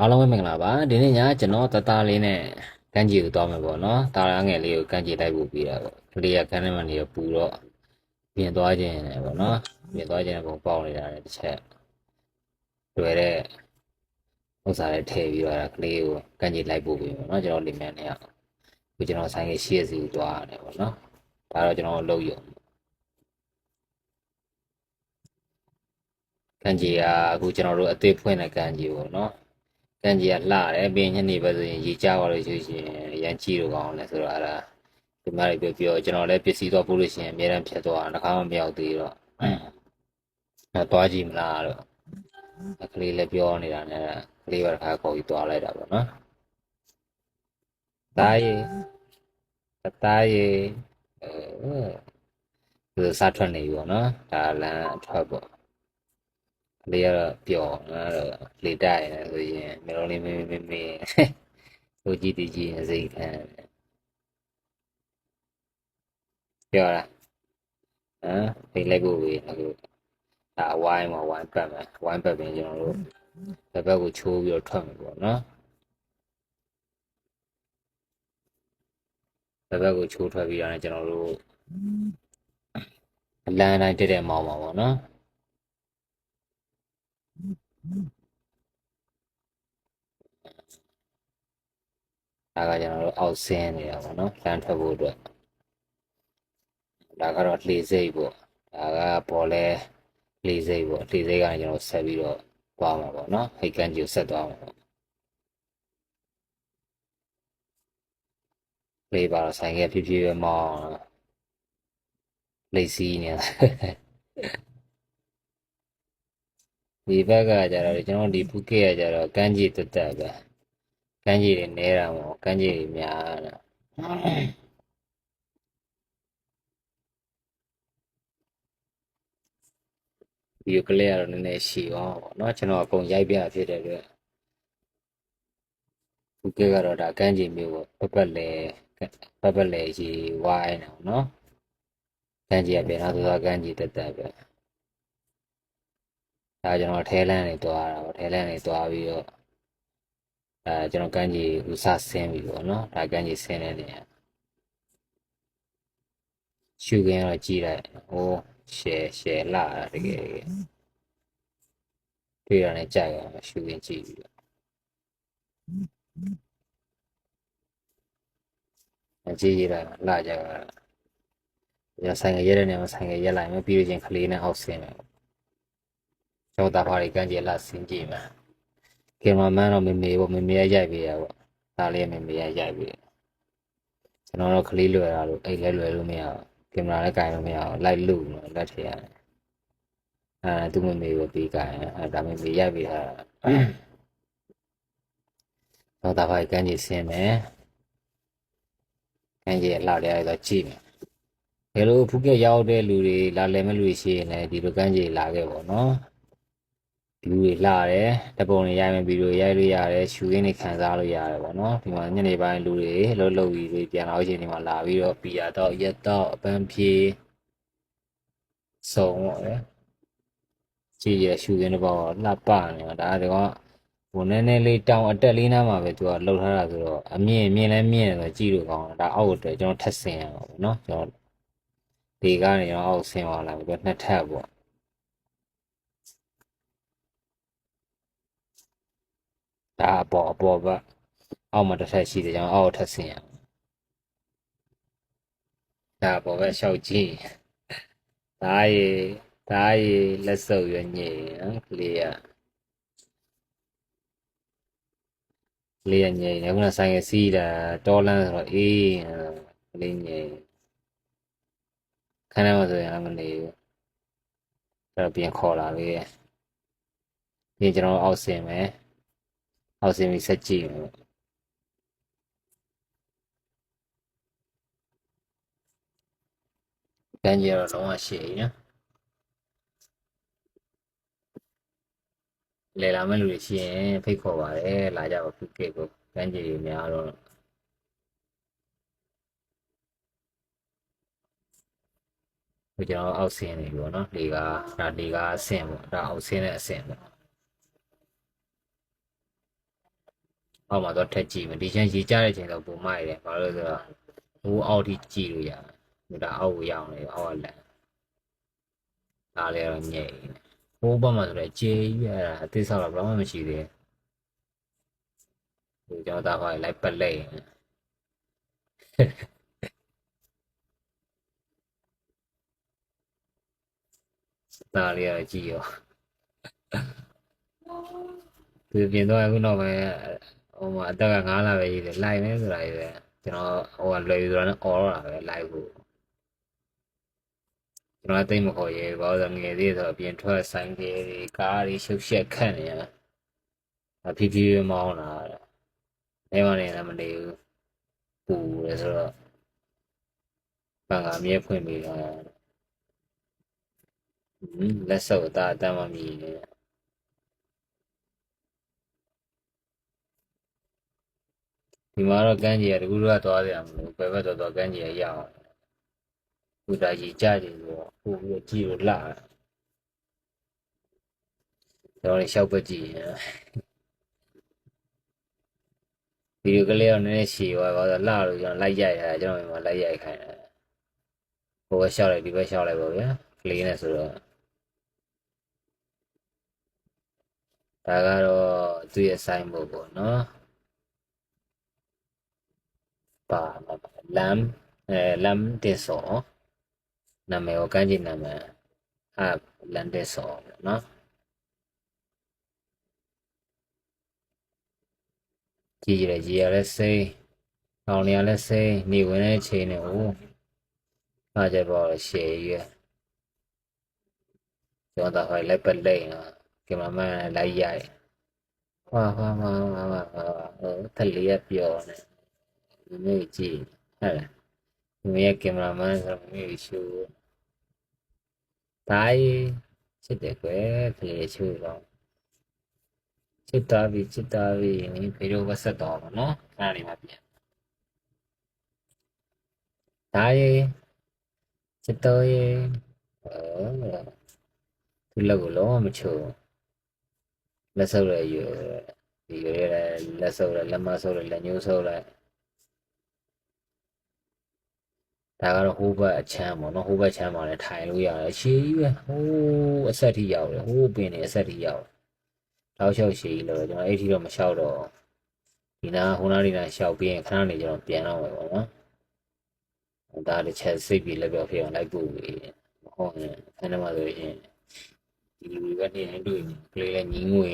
အားလုံးပဲမင်္ဂလာပါဒီနေ့ညကျွန်တော်တသားလေးနဲ့ကန်းကြီးကိုတောင်းမယ်ပေါ့နော်တာရငယ်လေးကိုကန်းကြီးလိုက်ဖို့ပြီးတာပေါ့ကလေးကကန်းထဲမှာနေရပူတော့ပြင်သွားခြင်းနဲ့ပေါ့နော်ပြင်သွားခြင်းပုံပေါက်နေတာလည်းတစ်ချက်တွေ့တဲ့ဥစ္စာလေးထည့်ပြီးတော့ကလေးကိုကန်းကြီးလိုက်ဖို့ပြီးပေါ့နော်ကျွန်တော်လင်မြန်နေရအခုကျွန်တော်ဆိုင်ကရှေ့စီကိုသွားရတယ်ပေါ့နော်ဒါတော့ကျွန်တော်လုပ်ရုံကန်းကြီးကအခုကျွန်တော်တို့အသေးဖွင့်တဲ့ကန်းကြီးပေါ့နော် ကံကြီးကလှတယ်ပြီးရင်ညနေပဲဆိုရင်ရေချသွားလို့ရှိရင်ရန်ကြီးတော့ကောင်းတယ်ဆိုတော့အဲ့ဒါဒီမှာပြောပြောကျွန်တော်လည်းပစ္စည်းတော့ပို့လို့ရှိရင်အများအားဖြတ်သွားတာတစ်ခါမှမရောက်သေးတော့အဲသွားကြည့်မလားတော့ကလေးလည်းပြောနေတာနဲ့ကလေးကတစ်ခါခေါ်ပြီးသွားလိုက်တာပေါ့နော်တားရီတားရီအဲစားထွက်နေပြီပေါ့နော်ဒါလမ်းအထွက်ပေါ့ လေးကတော့ပျော်အဲ့တော့လေတိုက်နေဆိုရင်မျိုးလုံးလေးမင်းမင်းမင်းဟိုကြည့်တည်ကြည့်စိတ်ခံပြောလားဟမ်ဖိတ်လိုက်ဖို့ပဲအခုဒါဝိုင်းမှာဝိုင်းပတ်မယ်ဝိုင်းပတ်ပြီးကျွန်တော်တို့ဘက်ဘက်ကိုချိုးပြီးတော့ထွက်မယ်ပေါ့နော်ဘက်ဘက်ကိုချိုးထွက်ပြီးတော့ကျွန်တော်တို့အလန်းတိုင်းတက်တဲ့မောင်းပါပေါ့နော် ဒါကကျွန်တော်တို့အောက်ဆင်းနေတာပေါ့နော်လမ်းထွက်ဖို့အတွက်ဒါကတော့လှေစိတ်ပေါ့ဒါကပေါ်လဲလှေစိတ်ပေါ့လှေစိတ်ကနေကျွန်တော်ဆက်ပြီးတော့သွားမှာပေါ့နော်ဟိတ်ကန်ကြီးကိုဆက်သွားမှာပေါ့လေပါတော့ဆိုင်ကဖြည်းဖြည်းပဲမောင်းလိတ်စီးနေတာ ဒီဘက်ကကျတော့ကျွန်တော်ဒီဖူးကေကကျတော့ကန်းကြီးတက်တက်ပဲကန်းကြီးတွေနဲတာမို့ကန်းကြီးတွေများတာဒီကလေးကတော့နည်းနည်းရှည်အောင်ပေါ့နော်ကျွန်တော်အကုန်ရိုက်ပြဖြစ်တဲ့အတွက်ဒီကကတော့ဒါကန်းကြီးမျိုးပေါ့ပပတ်လေပပတ်လေကြီးဝိုင်းနေအောင်နော်ကန်းကြီးကပြန်လာသွားကန်းကြီးတက်တက်ပဲ ဒါကျွန်တော်ထဲလန်းနေသွားတာပေါ့ထဲလန်းနေသွားပြီးတော့အဲကျွန်တော်ကန်းကြီးဥစားဆင်းပြီပေါ့နော်ဒါကန်းကြီးဆင်းတဲ့နေရာရှုခင်းတော့ကြည့်လိုက်ဟိုးရှယ်ရှယ်လာတာတကယ်တကယ်တွေ့ရတဲ့ကြိုက်ရမှာရှုခင်းကြည့်ပြီးတော့အကြည့်ရတာလာကြတာညဆိုင်ကရဲတဲ့နေရာမှာဆိုင်ကရက်လိုက်မယ်ပြီးလို့ချင်းကလေးနဲ့အောက်ဆင်းမယ် ကျောင်းသားဖားတွေကန်းကြီးလာဆင်းကြည့်မယ်ကင်မရာမန်တော့မေမေပေါ့မေမေရရိုက်ပေးရပေါ့ဒါလေးမေမေရရိုက်ပေးကျွန်တော်တော့ကလေးလွယ်တာလို့အိတ်လဲလွယ်လို့မရဘူးကင်မရာလည်းကင်လို့မရဘူးလိုက်လို့လို့လက်ထည့်ရတယ်အဲသူမေမေကိုပြီးကင်အဲဒါမေမေရိုက်ပေးတာတော့ဒါဖိုက်ကန်းကြီးဆင်းမယ်ကန်းကြီးလောက်ရတော့ကြည့်မယ်ဘယ်လိုဖူးကရောက်တဲ့လူတွေလာလည်မဲ့လူတွေရှိရင်လည်းဒီလိုကန်းကြီးလာခဲ့ပေါ့နော် view တွေလာတယ်တပုံတွေရိုက်မယ်ဗီဒီယိုရိုက်လို့ရတယ်ရှူရင်းတွေခံစားလို့ရတယ်ပေါ့နော်ဒီမှာညနေပိုင်းလူတွေလှုပ်လှုပ်ပြီးတွေပြန်လာချိန်ဒီမှာလာပြီးတော့ပီယာတော့ရက်တော့အပန်းဖြေစုံပေါ့လေကြည့်ရရှူရင်းတွေပေါ့လှပနေတာဒါကဟိုနည်းနည်းလေးတောင်အတက်လေးနားမှာပဲသူကလှုပ်ထားတာဆိုတော့အမြင့်မြင့်လဲမြင့်တယ်ဆိုကြည့်လို့ကောင်းတယ်ဒါအောက်အတွက်ကျွန်တော်ထက်ဆင်ရအောင်ပေါ့နော်ကျွန်တော်ဒီကနေကျွန်တော်အောက်ဆင်သွားလာပြီးတော့နှစ်ထပ်ပေါ့ ဒါအပေါ်အပေါ်ဘက်အောက်မှာတစ်ထပ်ရှိတယ်ကျွန်တော်အောက်ထပ်ဆင်းရအောင်ဒါအပေါ်ဘက်လျှောက်ကြည့်ဒါရီဒါရီလက်စုပ်ရညင်နော်ကလေးကကလေးကညင်ခုနဆိုင်ကစီးတာတော်လန်းဆိုတော့အေးကလေးညင်ခဏမှဆိုရင်မနေဘူးအဲ့တော့ပြန်ခေါ်လာလေပြန်ကျွန်တော်အောက်ဆင်းမယ် အောက်ဆင်းပြီးဆက်ကြည့်မယ်။ကန်းကြီးကတော့လုံးဝရှည်နော်။လေလာမဲ့လူတွေရှိရင်ဖိတ်ခေါ်ပါတယ်လာကြပါဖူးကေကိုကန်းကြီးတွေများတော့ဒီကျွန်တော်အောက်ဆင်းနေပြီပေါ့နော်။ဒီကဒါဒီကအဆင်းပေါ့ဒါအောက်ဆင်းတဲ့အဆင်းပေါ့ အောက်မှာတော့ထက်ကြည့်မယ်ဒီချမ်းရေကြတဲ့ချိန်တော့ပုံမိုက်တယ်ဘာလို့လဲဆိုတော့ဟိုအောက်ထိကြည့်လို့ရတယ်ဒါအောက်ကိုရအောင်လေအောက်ကလန်ဒါလည်းတော့ညိတ်ဟိုဘက်မှာဆိုတော့ကြေးကြီးရတာအသေးဆောက်တော့ဘာမှမရှိသေးဘူးဒီကျွန်တော်ဒါပါလိုက်ပလက်ရင်ဒါလေးရကြည့်ရောသူပြင်တော့အခုတော့ပဲ ဟိုမှာအသက်က9လပဲကြီးတယ်လိုက်နေဆိုတာကြီးပဲကျွန်တော်ဟိုကလွယ်ပြီးတော့အော်တော့တာပဲလိုက်ဖို့ကျွန်တော်တိတ်မခေါ်ရဲဘာလို့လဲငယ်သေးဆိုတော့အပြင်ထွက်ဆိုင်ကယ်တွေကားတွေရှုပ်ရှက်ခတ်နေရအဖြည်းဖြည်းမောင်းလာတယ်အဲမနေလည်းမနေဘူးပူတယ်ဆိုတော့ပန်ကအမြဲဖွင့်ပြီးတော့อืมလက်စုပ်အသားအတမ်းမမြည်နေ ဒီမှာတော့ကန်းကြီးကတကူတော့သွားကြရမလို့ဘယ်ဘက်တော့တော့ကန်းကြီးရရအောင်ဘုရားကြီးကြားကြည့်ဆိုတော့ပို့ပြီးကြည့်လို့လာကျွန်တော်လည်းရှောက်ပတ်ကြည့်ရင်ဗီဒီယိုကလေးတော့နည်းနည်းရှည်သွားပါတော့လာလို့ကျွန်တော်လိုက်ရိုက်ရတာကျွန်တော်ဒီမှာလိုက်ရိုက်ခိုင်းတယ်ဟိုဘက်ရှောက်လိုက်ဒီဘက်ရှောက်လိုက်ပါဗျာကလေးနဲ့ဆိုတော့ဒါကတော့သူ့ရဲ့ sign ဘုတ်ပေါ့နော် ပါလမ်အဲလမ်တင်စောနာမည်ကိုကန်းကျင်နာမည်အာလမ်တင်စောပေါ့နော်ကြည်ရကြည်ရလဲစိတ်အောင်ရလဲစိတ်နေဝင်တဲ့ချိန်နဲ့ဟိုအားကြပါရှေ့ရကျွန်တော်တော့လည်းပလိမ့်နော်ကင်မရာမန်လိုက်ရိုက်ဟွာဟွာဟွာဟွာဟွာဟွာဟိုထက်လေးရပြောနေ ဒီနေ့ကြည့်ဟဲ့လားဒီနေ့ကင်မရာမန်ဆိုတော့မြေရှူတိုင်းချစ်တယ်ကွယ်ကလေးရှူတော့ချစ်တာပြီချစ်တာပြီနင်ဖေတို့ဝက်ဆက်တော့မနော်ခဏလေးမှပြန်တိုင်းချစ်တော်ရေအော်သူလက်ကိုလုံးဝမချိုးလက်ဆုပ်ရရွယ်ဒီရွယ်လက်ဆုပ်ရလက်မဆုပ်ရလက်ညှိုးဆုပ်လိုက် ဒါကတော့ဟိုးဘက်အချမ်းပေါ့နော်ဟိုးဘက်ချမ်းမှာလည်းထိုင်လို့ရတယ်ရှည်ကြီးပဲဟိုးအဆက်ထိရောက်တယ်ဟိုးပင်နေအဆက်ထိရောက်တောက်လျှောက်ရှည်ကြီးလို့ကျွန်တော်အဲ့ထိတော့မလျှောက်တော့ဒီနာဟိုနာဒီနာလျှောက်ပြီးရင်ခဏနေကျွန်တော်ပြန်တော့မယ်ပေါ့နော်ဒါတစ်ချက်စိတ်ပြီးလက်ပြောဖြစ်အောင်လိုက်ပို့ပြီးဟုတ်ရင်အဲ့ဒါမှဆိုရင်ဒီလူတွေကနေရင်တွေ့ကလေးလည်းညီးငွေ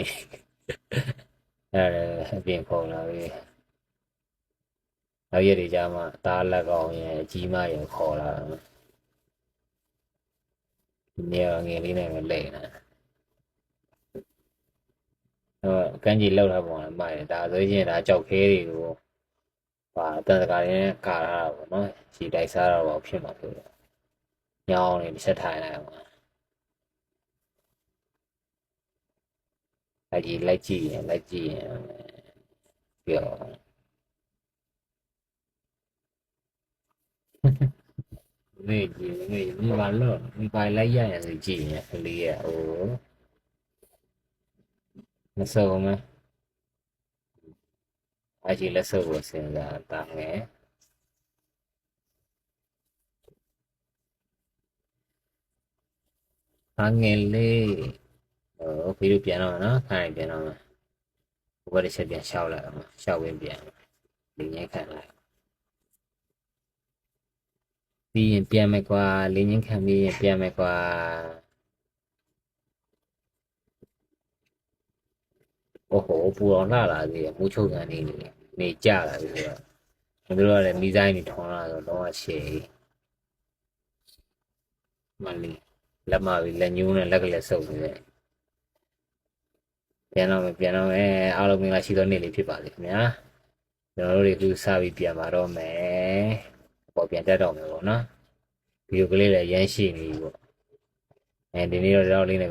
အဲ့ဒါအပြင်ပေါ်လာပြီ နောက်ရက်တွေကြာမှတားလက်ကောင်ရဲ့အကြီးမရဲ့ခေါ်လာဒီနေ့ငယ်လေးနဲ့ပဲလိမ့်နေတော့ကန်းကြီးလောက်ထားပုံလည်းမိုက်တယ်ဒါဆိုရင်ဒါကြောက်ခဲတွေကိုပါတန်တကာရင်းကာလာတာပေါ့နော်ခြေတိုက်စားတော့ဖြစ်မှာဖြစ်တယ်ညောင်းနေတစ်ချက်ထိုင်လိုက်အောင်လိုက်ကြည့်လိုက်ကြည့်ရင်လိုက်ကြည့်ရင်ပြော မေးကြည့်မေးဒီဘာလို့ဒီပိုင်လိုက်ရရင်ကြည့်ရင်ကလေးရဲ့ဟိုမစုံမအကြီးလက်စုပ်ကိုစဉ်းစားတာငယ်အငယ်လေးဟိုဖေးတို့ပြန်တော့နော်ခိုင်းပြန်တော့ဘုရားတစ်ချက်ပြန်ရှောက်လိုက်အောင်ရှောက်ဝင်ပြန်လင်းငယ်ခံလိုက် ပြီးရင်ပြန်မယ်ကွာလင်းငယ်ခံပြီးရင်ပြန်မယ်ကွာโอ้โหပူအောင်လှလာသေးတယ်မူးချုပ်ကန်နေနေနေကြလာပြီဆိုတော့တို့ကလည်းမိဆိုင်နေထောင်းလာတော့တော့ရှေ့မလီလက်မပြီးလက်ညှိုးနဲ့လက်ကလေးဆုပ်နေတယ်ပြန်တော့မယ်ပြန်တော့မယ်အားလုံးမင်္ဂလာရှိသောနေ့လေးဖြစ်ပါစေခင်ဗျာကျွန်တော်တို့တွေခုစပြီးပြန်มาတော့မယ် ပေါ်ပြန်တက်တော့မယ်ပေါ့နော်ဗီဒီယိုကလေးလည်းရမ်းရှိနေပြီပေါ့အဲဒီနေ့တော့တော့လေးနဲ့